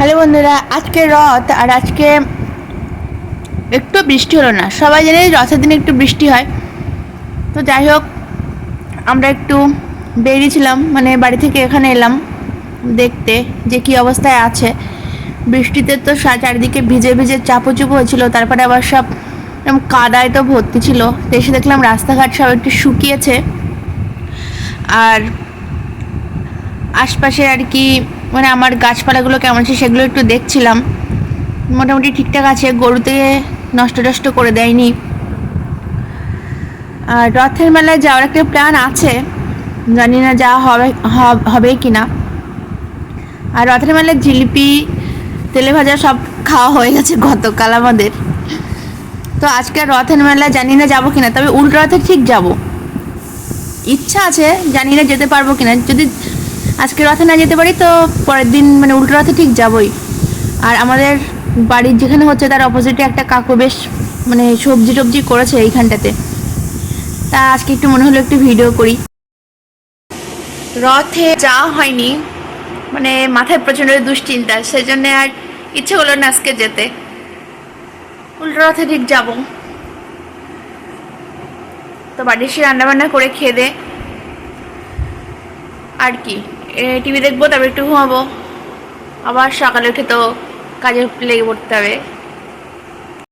Hello বন্ধুরা, আজকে রথ আর আজকে একটু বৃষ্টি হলো না। সবাই জানে রথের দিনে একটু বৃষ্টি হয়। তো যাই হোক, আমরা একটু বেরিয়েছিলাম মানে বাড়ি থেকে এখানে এলাম দেখতে যে কি অবস্থায় আছে। বৃষ্টিতে তো চারিদিকে ভিজে ভিজে চাপো চুপো হয়েছিল, তারপরে আবার সব এরকম কাদায় তো ভর্তি ছিল। এসে দেখলাম রাস্তাঘাট সব একটু শুকিয়েছে। আর আশপাশে আর কি মানে আমার গাছপালাগুলো কেমন আছে সেগুলো একটু দেখছিলাম। মোটামুটি ঠিকঠাক আছে, গরুতে নষ্ট টষ্ট করে দেয়নি। আর রথের মেলায় যাওয়ার একটা প্ল্যান আছে, জানি না যাওয়া হবে হবে কি না আর রথের মেলায় জিলিপি, তেলে ভাজা সব খাওয়া হয়ে গেছে গতকাল আমাদের। তো আজকে রথের মেলায় জানি না যাব কিনা, তবে উল্টো রথে ঠিক যাব। ইচ্ছা আছে, জানি না যেতে পারব কিনা, যদি আজকে রথে না যেতে পারি, তো পরের দিন মানে উল্টো রথে ঠিক যাবই। আর আমাদের বাড়ির যেখানে হচ্ছে তার অপোজিটে একটা কাকু বেশ মানে সবজি টবজি করেছে এইখানটাতে। তা আজকে একটু মনে হলো একটু ভিডিও করি। রথে যাওয়া হয়নি মানে মাথায় প্রচণ্ড দুশ্চিন্তা সেই সেজন্য আর ইচ্ছে হলো না আজকে যেতে। উল্টো রথে ঠিক যাব। তো বাড়ির এসে রান্নাবান্না করে খেয়ে দে। আর কি? টিভি দেখব তারপর একটু ঘুমাবো। আবার সকালে উঠে তো কাজে লেগে পড়তে হবে।